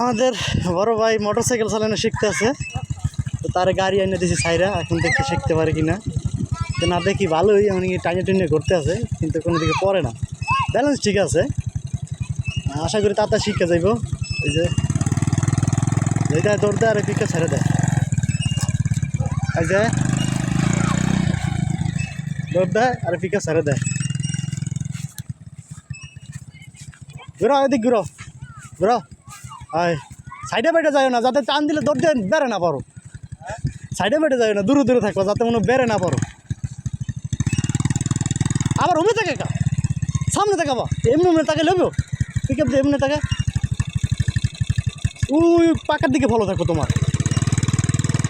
আমাদের বড় ভাই মোটর সাইকেল চালানো শিখতে আছে। তো তার গাড়ি এনে দিয়েছি সাইরা এখন দেখতে শিখতে পারে কিনা। তো না দেখি ভালোই অনেক টাইনে টাইনে করতে আছে, কিন্তু কোনো দিকে পড়ে না। ব্যালেন্স ঠিক আছে। আশা করি তাতা শিখে যাইব। এই যে এইটা দৌড় দেয় আর পিকে ছেড়ে দেয় এই যে, দৌড় দেয় আর পিকে ছেড়ে দেয় ঘুরো, এদিক ঘুরো। ঘুরো। আয়, সাইডে বেটে যাও না, যাতে টান দিলে দৌড় দিয়ে বেড়ে না পারো। সাইডে বেটে যাও না, দূরে দূরে থাকব যাতে মনে বেড়ে না পারো। আবার উমে থাকে কা সামনে তাকাবা এমনি এমনি তাকে লেবো পিক আপ এমনি তাকে? উই, পাকার দিকে ভালো থাকো তোমার।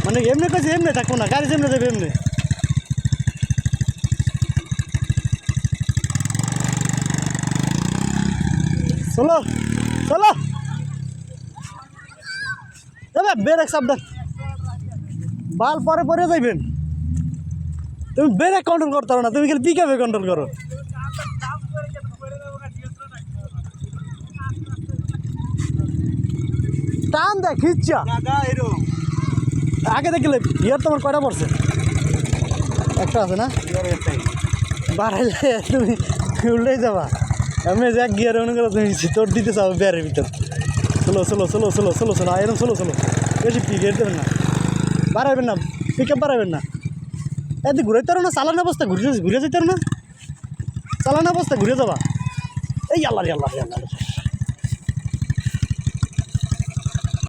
মানে এমনি কাছে এমনি থাকব না, গাড়ি যেমনি যাবে এমনি। চলো চলো। ব্রেক সাবধান বাল পরে পরে যাইবেন। তুমি ব্রেক কন্ট্রোল করতে পারো না, তুমি খালি পিকাপে কন্ট্রোল করো। টান দেখ, খিচ্ছা। আগে দেখলে ইয়ার তোমার কয়টা পড়ছে? একটা আছে না? বাড়াইলে তুমি উল্টেই যাবা। আমি যে এক গিয়ারে মনে তুমি তোর দিতে চাও বিয়ারের ভিতর। চলো চলো চলো চলো চলো চলো এরকম চলো চলো বেশি পিকেট দেবেন না। বাড়াবেন না পিক আপ বাড়াবেন না। এত ঘুরে পারো না, চালানো অবস্থা, ঘুরে ঘুরে যেতে না। চালানো অবস্থা, ঘুরে যাবা। এই আল্লাহ আল্লাহ আল্লাহ।